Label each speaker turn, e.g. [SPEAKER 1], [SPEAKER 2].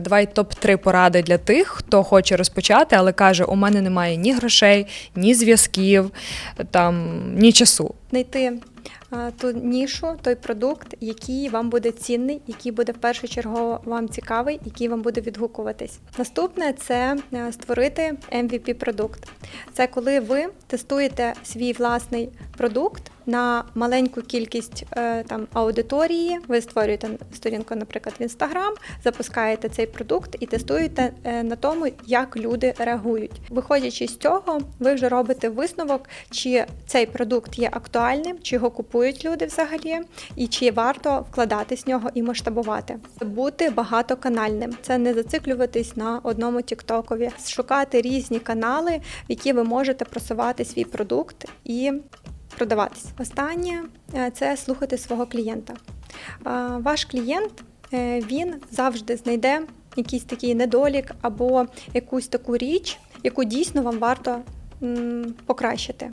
[SPEAKER 1] Давай топ-3 поради для тих, хто хоче розпочати, але каже: у мене немає ні грошей, ні зв'язків, там ні часу.
[SPEAKER 2] знайти ту нішу, той продукт, який вам буде цінний, який буде в першу чергу вам цікавий, який вам буде відгукуватись. Наступне це е, створити MVP продукт. Це коли ви тестуєте свій власний продукт на маленьку кількість е, там аудиторії. Ви створюєте сторінку, наприклад, в Instagram, запускаєте цей продукт і тестуєте е, на тому, як люди реагують. Виходячи з цього, ви вже робите висновок, чи цей продукт є актуальним, чи його купують люди взагалі, і чи варто вкладатись в нього і масштабувати. Бути багатоканальним це не зациклюватись на одному тіктокові, шукати різні канали, в які ви можете просувати свій продукт і продаватись. Останнє е, це слухати свого клієнта. Ваш клієнт е, він завжди знайде якийсь такий недолік або якусь таку річ, яку дійсно вам варто покращити.